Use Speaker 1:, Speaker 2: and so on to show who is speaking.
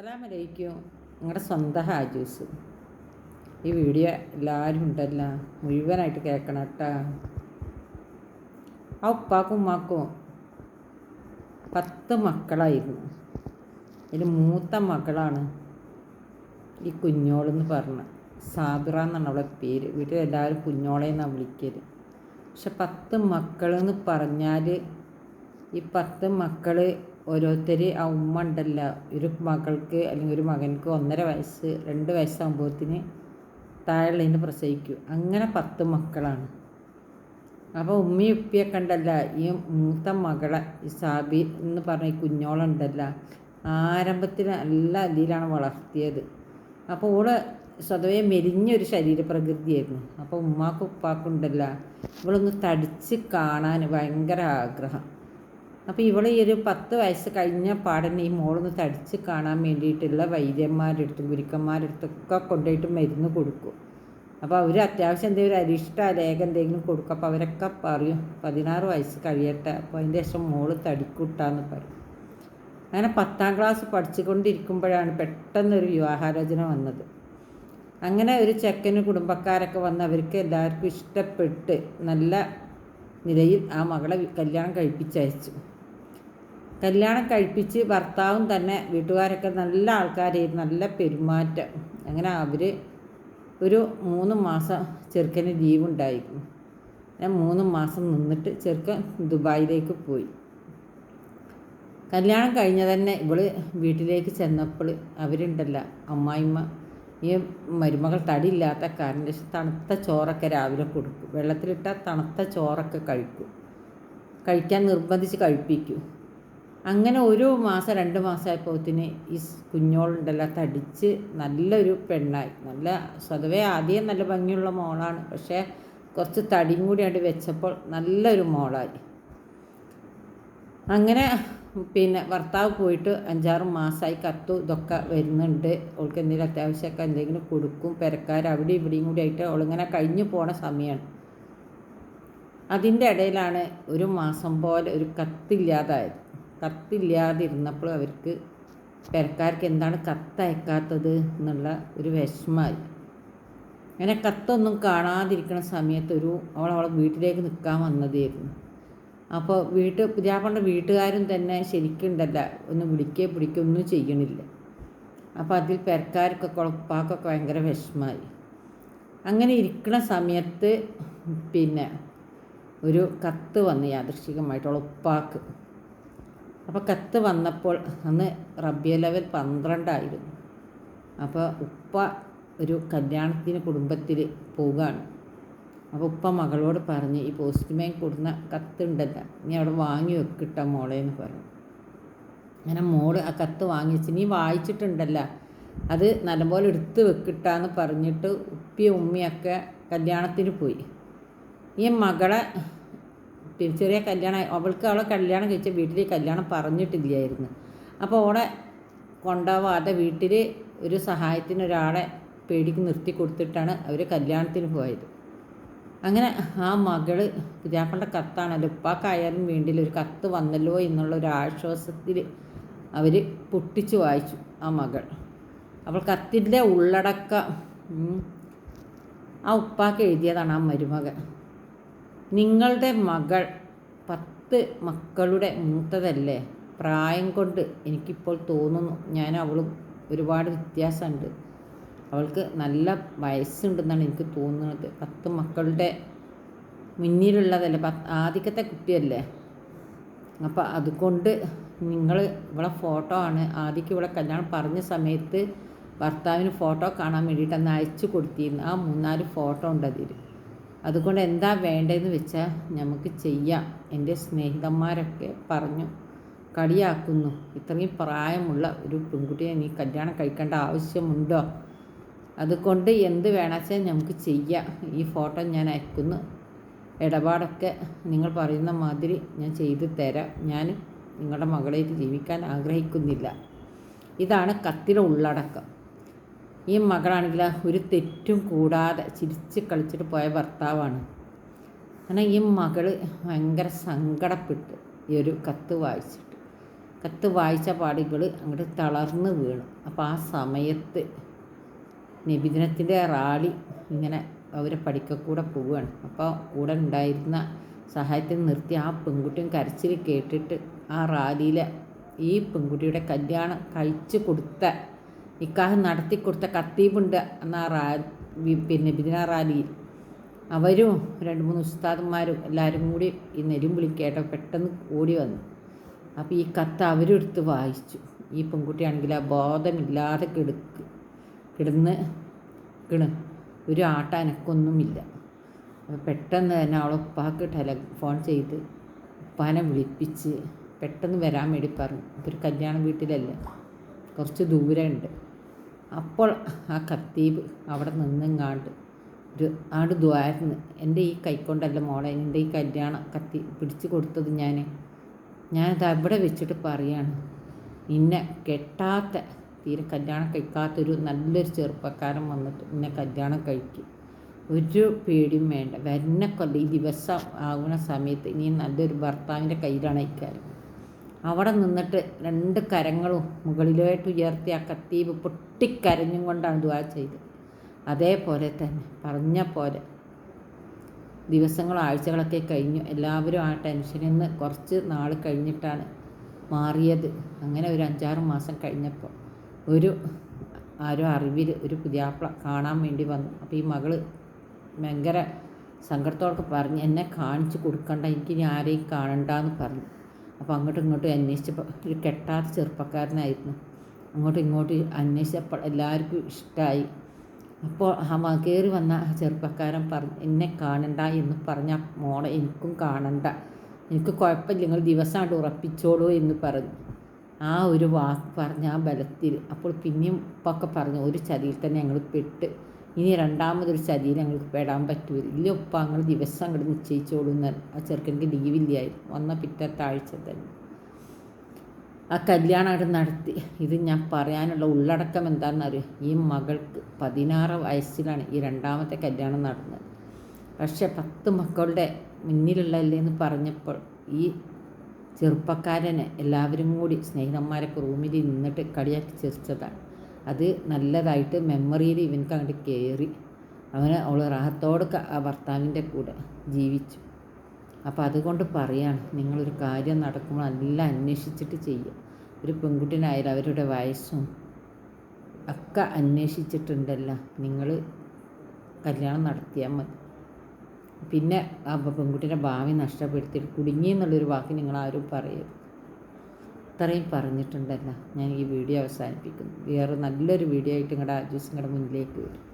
Speaker 1: അസ്സലാമലൈക്കും. നിങ്ങളുടെ സ്വന്തം ഹാജൂസ്. ഈ വീഡിയോ എല്ലാവരും ഉണ്ടല്ല. മുഴുവനായിട്ട് കേൾക്കണം കേട്ടാ. ആ ഉപ്പാക്കും ഉമ്മാക്കും പത്ത് മക്കളായിരുന്നു. ഇതിൽ മൂത്ത മകളാണ് ഈ കുഞ്ഞോളെന്ന് പറഞ്ഞ. സാബിറ എന്നാണ് അവളെ പേര്. വീട്ടിൽ എല്ലാവരും കുഞ്ഞോളെന്നാണ് വിളിക്കൽ. പക്ഷെ പത്ത് മക്കളെന്ന് പറഞ്ഞാൽ ഈ പത്ത് മക്കൾ ഓരോരുത്തർ ആ ഉമ്മ ഉണ്ടല്ല. ഒരു മകൾക്ക് അല്ലെങ്കിൽ ഒരു മകൻക്ക് ഒന്നര വയസ്സ് രണ്ട് വയസ്സാകുമ്പോഴത്തിന് താഴെയുള്ളതിന് പ്രസവിക്കും. അങ്ങനെ പത്ത് മക്കളാണ്. അപ്പോൾ ഉമ്മയും ഉപ്പിയൊക്കെ ഉണ്ടല്ല. ഈ മൂത്ത മകളെ ഈ സാബി എന്ന് പറഞ്ഞ ഈ കുഞ്ഞോളുണ്ടല്ല ആരംഭത്തിൽ നല്ല അതിലാണ് വളർത്തിയത്. അപ്പോൾ ഓൾ സ്വതവേ മെലിഞ്ഞൊരു ശരീരപ്രകൃതിയായിരുന്നു. അപ്പോൾ ഉമ്മാക്കും ഉപ്പാക്കും ഇവളൊന്ന് തടിച്ച് കാണാൻ ഭയങ്കര ആഗ്രഹം. അപ്പോൾ ഇവൾ ഈ ഒരു പത്ത് വയസ്സ് കഴിഞ്ഞ പാടന്നെ ഈ മോളൊന്ന് തടിച്ച് കാണാൻ വേണ്ടിയിട്ടുള്ള വൈദ്യന്മാരുടെ അടുത്തും ഗുരുക്കന്മാരുടെ അടുത്തൊക്കെ കൊണ്ടുപോയിട്ട് മരുന്ന് കൊടുക്കും. അപ്പോൾ അവർ അത്യാവശ്യം എന്തെങ്കിലും അരിഷ്ട ലേഖ എന്തെങ്കിലും കൊടുക്കും. അപ്പോൾ അവരൊക്കെ പറയും പതിനാറ് വയസ്സ് കഴിയട്ടെ അപ്പോൾ അതിന്റെ ശേഷം മോൾ തടിക്കൂട്ടാന്ന് പറയും. അങ്ങനെ പത്താം ക്ലാസ് പഠിച്ചുകൊണ്ടിരിക്കുമ്പോഴാണ് പെട്ടെന്നൊരു വിവാഹാലോചന വന്നത്. അങ്ങനെ ഒരു ചെക്കന് കുടുംബക്കാരൊക്കെ വന്ന് അവർക്ക് എല്ലാവർക്കും ഇഷ്ടപ്പെട്ട് നല്ല നിലയിൽ ആ മകളെ കല്യാണം കഴിപ്പിച്ചയച്ചു. കല്യാണം കഴിപ്പിച്ച് ഭർത്താവും തന്നെ വീട്ടുകാരൊക്കെ നല്ല ആൾക്കാരായിരുന്നു നല്ല പെരുമാറ്റം. അങ്ങനെ അവർ ഒരു മൂന്ന് മാസം ചെറുക്കന് ലീവുണ്ടായിരുന്നു ഞാൻ മൂന്ന് മാസം നിന്നിട്ട് ചെറുക്കൻ ദുബായിലേക്ക് പോയി. കല്യാണം കഴിഞ്ഞ തന്നെ ഇവൾ വീട്ടിലേക്ക് ചെന്നപ്പോൾ അവരുണ്ടല്ല അമ്മായിമ്മ. ഈ മരുമകൾ തടിയില്ലാത്ത കാരണം തണുത്ത ചോറൊക്കെ രാവിലെ കൊടുക്കും. വെള്ളത്തിലിട്ടാൽ തണുത്ത ചോറൊക്കെ കഴിക്കും. കഴിക്കാൻ നിർബന്ധിച്ച് കഴിപ്പിക്കും. അങ്ങനെ ഒരു മാസം രണ്ട് മാസമായപ്പോത്തിന് ഈ കുഞ്ഞോളുണ്ടല്ലോ തടിച്ച് നല്ലൊരു പെണ്ണായി. നല്ല സ്വതവേ ആദ്യം നല്ല ഭംഗിയുള്ള മോളാണ്. പക്ഷേ കുറച്ച് തടിയും കൂടി ആയിട്ട് വെച്ചപ്പോൾ നല്ലൊരു മോളായി. അങ്ങനെ പിന്നെ ഭർത്താവ് പോയിട്ട് അഞ്ചാറ് മാസമായി കത്തു ഇതൊക്കെ വരുന്നുണ്ട്. അവൾക്ക് എന്തെങ്കിലും അത്യാവശ്യമൊക്കെ എന്തെങ്കിലും കൊടുക്കും പെരക്കാർ അവിടെ ഇവിടെയും കൂടി ആയിട്ട് അവളിങ്ങനെ കഴിഞ്ഞു പോണ സമയമാണ് അതിന്റെ ഇടയിലാണ് ഒരു മാസം പോലെ ഒരു കത്തില്ലാതായത്. കത്തില്ലാതിരുന്നപ്പോൾ അവർക്ക് പെരക്കാർക്ക് എന്താണ് കത്തയക്കാത്തത് എന്നുള്ള ഒരു വിഷമമായി അങ്ങനെ കത്തൊന്നും കാണാതിരിക്കുന്ന സമയത്ത് ഒരു അവൾ അവളെ വീട്ടിലേക്ക് നിൽക്കാൻ വന്നതായിരുന്നു. അപ്പോൾ വീട്ട് പുതിയാപ്പളുടെ വീട്ടുകാരും തന്നെ ശരിക്കുണ്ടല്ല ഒന്ന് വിളിക്കേ പിടിക്കുക ഒന്നും ചെയ്യണില്ല. അപ്പോൾ അതിൽ പെരക്കാർക്കൊക്കെ ഉപ്പാക്കൊക്കെ ഭയങ്കര വിഷമമായി അങ്ങനെ ഇരിക്കുന്ന സമയത്ത് പിന്നെ ഒരു കത്ത് വന്ന് യാദൃശികമായിട്ടുള്ള ഉപ്പാക്ക് അപ്പോൾ കത്ത് വന്നപ്പോൾ അന്ന് റബ്ബിയ ലെവൽ പന്ത്രണ്ടായിരുന്നു. അപ്പോൾ ഉപ്പ ഒരു കല്യാണത്തിന് കുടുംബത്തിൽ പോവുകയാണ്. അപ്പോൾ ഉപ്പ മകളോട് പറഞ്ഞ് ഈ പോസ്റ്റ്മാൻ കൊടുന്ന കത്തുണ്ടല്ല നീ അവിടെ വാങ്ങി വെക്കിട്ട മോളെ എന്ന് പറഞ്ഞു. അങ്ങനെ മോൾ ആ കത്ത് വാങ്ങിച്ച് നീ വായിച്ചിട്ടുണ്ടല്ല അത് നല്ലപോലെ എടുത്ത് വെക്കിട്ടാന്ന് പറഞ്ഞിട്ട് ഉപ്പിയും ഉമ്മിയൊക്കെ കല്യാണത്തിന് പോയി. ഈ മകളെ ചെറിയ കല്യാണം അവൾക്ക് അവളെ കല്യാണം കഴിച്ച വീട്ടിൽ കല്യാണം പറഞ്ഞിട്ടില്ലായിരുന്നു. അപ്പോൾ അവളെ കൊണ്ടുപോവാതെ വീട്ടിൽ ഒരു സഹായത്തിന് ഒരാളെ പേടിക്ക് നിർത്തി കൊടുത്തിട്ടാണ് അവർ കല്യാണത്തിന് പോയത്. അങ്ങനെ ആ മകൾ പിതാക്കളുടെ കത്താണല്ലോ ഉപ്പാക്കായാലും വേണ്ടിയില്ല ഒരു കത്ത് വന്നല്ലോ എന്നുള്ള ഒരു ആശ്വാസത്തിൽ അവർ പൊട്ടിച്ചു വായിച്ചു ആ മകൾ. അപ്പോൾ കത്തിന്റെ ഉള്ളടക്കം ആ ഉപ്പാക്ക് എഴുതിയതാണ് ആ മരുമകൻ. നിങ്ങളുടെ മകൾ പത്ത് മക്കളുടെ മൂത്തതല്ലേ? പ്രായം കൊണ്ട് എനിക്കിപ്പോൾ തോന്നുന്നു ഞാൻ അവളും ഒരുപാട് വ്യത്യാസമുണ്ട്. അവൾക്ക് നല്ല വയസ്സുണ്ടെന്നാണ് എനിക്ക് തോന്നുന്നത്. പത്ത് മക്കളുടെ മുന്നിലുള്ളതല്ലേ? പത്ത് ആദ്യത്തെ കുട്ടിയല്ലേ? അപ്പോൾ അതുകൊണ്ട് നിങ്ങൾ ഇവിടെ ഫോട്ടോ ആണ്. ആദ്യക്ക് ഇവിടെ കല്യാണം പറഞ്ഞ സമയത്ത് ഭർത്താവിന് ഫോട്ടോ കാണാൻ വേണ്ടിയിട്ട് അന്ന് അയച്ചു കൊടുത്തിരുന്നു. ആ മൂന്നാൽ ഫോട്ടോ ഉണ്ട് അതിൽ അതുകൊണ്ട് എന്താ വേണ്ടതെന്ന് വെച്ചാൽ നമുക്ക് ചെയ്യാം. എന്റെ സ്നേഹിതന്മാരൊക്കെ പറഞ്ഞു കളിയാക്കുന്നു. ഇത്രയും പ്രായമുള്ള ഒരു പെൺകുട്ടിയെ നീ കല്യാണം കഴിക്കേണ്ട ആവശ്യമുണ്ടോ? അതുകൊണ്ട് എന്ത് വേണമെച്ചാൽ നമുക്ക് ചെയ്യാം. ഈ ഫോട്ടോ ഞാൻ അയക്കുന്നു. ഇടപാടൊക്കെ നിങ്ങൾ പറയുന്ന മാതിരി ഞാൻ ചെയ്തു തരാം. ഞാൻ നിങ്ങളുടെ മകളായിട്ട് ജീവിക്കാൻ ആഗ്രഹിക്കുന്നില്ല. ഇതാണ് കത്തിലെ ഉള്ളടക്കം. ഈ മകളാണെങ്കിൽ ഒരു തെറ്റും കൂടാതെ ചിരിച്ച് കളിച്ചിട്ട് പോയ ഭർത്താവാണ്. അങ്ങനെ ഈ മകൾ ഭയങ്കര സങ്കടപ്പെട്ട്. ഈ ഒരു കത്ത് വായിച്ചിട്ട്. കത്ത് വായിച്ച പാടികൾ അങ്ങോട്ട് തളർന്ന് വീണു. അപ്പോൾ ആ സമയത്ത് നബിദിനത്തിന്റെ റാലി ഇങ്ങനെ അവരെ പഠിക്കക്കൂടെ പോവുകയാണ് അപ്പോൾ കൂടെ ഉണ്ടായിരുന്ന സഹായത്തിന് നിർത്തി ആ പെൺകുട്ടിയും കരച്ചിൽ കേട്ടിട്ട് ആ റാലിയിലെ ഈ പെൺകുട്ടിയുടെ കല്യാണം കഴിച്ചു കൊടുത്ത നിക്കാഹ് നടത്തി കൊടുത്ത കത്തീബുണ്ട് എന്നാ റാ പിന്നെ ബിദിന റാലിയിൽ അവരും രണ്ട് മൂന്ന് ഉസ്താദന്മാരും എല്ലാവരും കൂടി ഈ നെരുമ്പുളി കേട്ട പെട്ടെന്ന് ഓടി വന്നു. അപ്പോൾ ഈ കത്ത് അവരും എടുത്ത് വായിച്ചു. ഈ പെൺകുട്ടിയാണെങ്കിൽ ആ ബോധമില്ലാതെ കിടക്ക് കിടന്ന് കിണ് ഒരു ആട്ട ആട്ടാനക്കൊന്നുമില്ല പെട്ടെന്ന് തന്നെ അവളെ ഉപ്പാക്ക് ടെലഫോൺ ചെയ്ത് ഉപ്പാനെ വിളിപ്പിച്ച് പെട്ടെന്ന് വരാൻ വേണ്ടി പറഞ്ഞു. ഒരു കല്യാണ വീട്ടിലല്ലേ? കുറച്ച് ദൂരമുണ്ട്. അപ്പോൾ ആ കത്തീബ് അവിടെ നിന്നെങ്ങാണ്ട് ഒരു ആട് ദ്വാരുന്ന് എന്റെ ഈ കൈക്കൊണ്ടല്ല മോളെ എന്റെ ഈ കല്യാണ കത്തി പിടിച്ചു കൊടുത്തത് ഞാൻ ഞാനത് അവിടെ വെച്ചിട്ട് പറയാണ് നിന്നെ കെട്ടാത്ത തീരെ കല്യാണം കഴിക്കാത്തൊരു നല്ലൊരു ചെറുപ്പക്കാരൻ വന്നിട്ട് നിന്നെ കല്യാണം കഴിക്കും. ഒരു പേടിയും വേണ്ട. വരുന്ന കൊല്ലം ഈ ദിവസം ആകുന്ന സമയത്ത് നീ നല്ലൊരു ഭർത്താവിന്റെ കയ്യിലാണ് ഇക്കാര്യം അവിടെ നിന്നിട്ട് രണ്ട് കരങ്ങളും മുകളിലോട്ട് ഉയർത്തി ആ കത്തീവ് പൊട്ടിക്കരഞ്ഞും കൊണ്ടാണ് ദ്വാ ചെയ്തത്. അതേപോലെ തന്നെ പറഞ്ഞ പോലെ ദിവസങ്ങളും ആഴ്ചകളൊക്കെ കഴിഞ്ഞു. എല്ലാവരും ആ ടെൻഷനിൽ നിന്ന് കുറച്ച് നാൾ കഴിഞ്ഞിട്ടാണ് മാറിയത്. അങ്ങനെ ഒരു അഞ്ചാറ് മാസം കഴിഞ്ഞപ്പോൾ ഒരു ആരോ അറിവിൽ ഒരു പുതിയാപ്പിള കാണാൻ വേണ്ടി വന്നു. അപ്പോൾ ഈ മകൾ ഭയങ്കര സങ്കടത്തോടൊക്കെ പറഞ്ഞ് എന്നെ കാണിച്ചു കൊടുക്കണ്ട എനിക്ക് ഇനി ആരെയും കാണണ്ടെന്ന് പറഞ്ഞു. അപ്പോൾ അങ്ങോട്ടും ഇങ്ങോട്ടും അന്വേഷിച്ചപ്പോൾ ഒരു കെട്ടാത്ത ചെറുപ്പക്കാരനായിരുന്നു. അങ്ങോട്ടും ഇങ്ങോട്ടും അന്വേഷിച്ചപ്പോൾ എല്ലാവർക്കും ഇഷ്ടമായി അപ്പോൾ ആ കയറി വന്ന ആ ചെറുപ്പക്കാരൻ പറഞ്ഞു എന്നെ കാണണ്ട എന്ന് പറഞ്ഞ മോളെ എനിക്കും കാണണ്ട. എനിക്ക് കുഴപ്പമില്ല നിങ്ങൾ ദിവസമായിട്ട് ഉറപ്പിച്ചോളൂ എന്ന് പറഞ്ഞു. ആ ഒരു വാക്ക് പറഞ്ഞ ആ ബലത്തിൽ അപ്പോൾ പിന്നെയും ഒക്കെ പറഞ്ഞു ഒരു ചതിയിൽ തന്നെ ഞങ്ങൾ പെട്ട് ഇനി രണ്ടാമതൊരു ചതിയിൽ ഞങ്ങൾക്ക് പെടാൻ പറ്റൂല. ഇല്ല ഉപ്പ ഞങ്ങൾ ദിവസം അങ്ങോട്ട് നിശ്ചയിച്ചോളൂ എന്ന് ആ ചെറുക്കനിക്ക് ലീവില്ലായിരുന്നു വന്ന പിറ്റത്തെ ആഴ്ച തന്നെ. ആ കല്യാണം അവിടെ നടത്തി. ഇത് ഞാൻ പറയാനുള്ള ഉള്ളടക്കം എന്താണെന്നറിയോ ഈ മകൾക്ക് പതിനാറ് വയസ്സിലാണ് ഈ രണ്ടാമത്തെ കല്യാണം നടന്നത്. പക്ഷെ പത്ത് മക്കളുടെ മുന്നിലുള്ളല്ലേ എന്ന് പറഞ്ഞപ്പോൾ ഈ ചെറുപ്പക്കാരനെ എല്ലാവരും കൂടി സ്നേഹിതന്മാരൊക്കെ റൂമിൽ നിന്നിട്ട് കളിയാക്കി ചിരിച്ചതാണ്. അത് നല്ലതായിട്ട് മെമ്മറിയിൽ ഇവനക്ക് അങ്ങോട്ട് കയറി അവനെ അവൾ റാഹത്തോടെ ആ ഭർത്താവിന്റെ കൂടെ ജീവിച്ചു. അപ്പോൾ അതുകൊണ്ട് പറയാണ് നിങ്ങളൊരു കാര്യം നടക്കുമ്പോൾ എല്ലാം അന്വേഷിച്ചിട്ട് ചെയ്യുക ഒരു പെൺകുട്ടിനായാലും അവരുടെ വയസ്സും ഒക്കെ അന്വേഷിച്ചിട്ടുണ്ടല്ലോ. നിങ്ങൾ കല്യാണം നടത്തിയാൽ മതി. പിന്നെ ആ പെൺകുട്ടിയുടെ ഭാവി നഷ്ടപ്പെടുത്തിയിട്ട് കുടുങ്ങി എന്നുള്ളൊരു വാക്ക് നിങ്ങൾ ആരും പറയരുത്. ഇത്രയും പറഞ്ഞിട്ടുണ്ടല്ലോ. ഞാൻ ഈ വീഡിയോ അവസാനിപ്പിക്കുന്നു. വേറെ നല്ലൊരു വീഡിയോ ആയിട്ട് നിങ്ങളുടെ ആജൂസ് നിങ്ങളുടെ മുന്നിലേക്ക് വരും.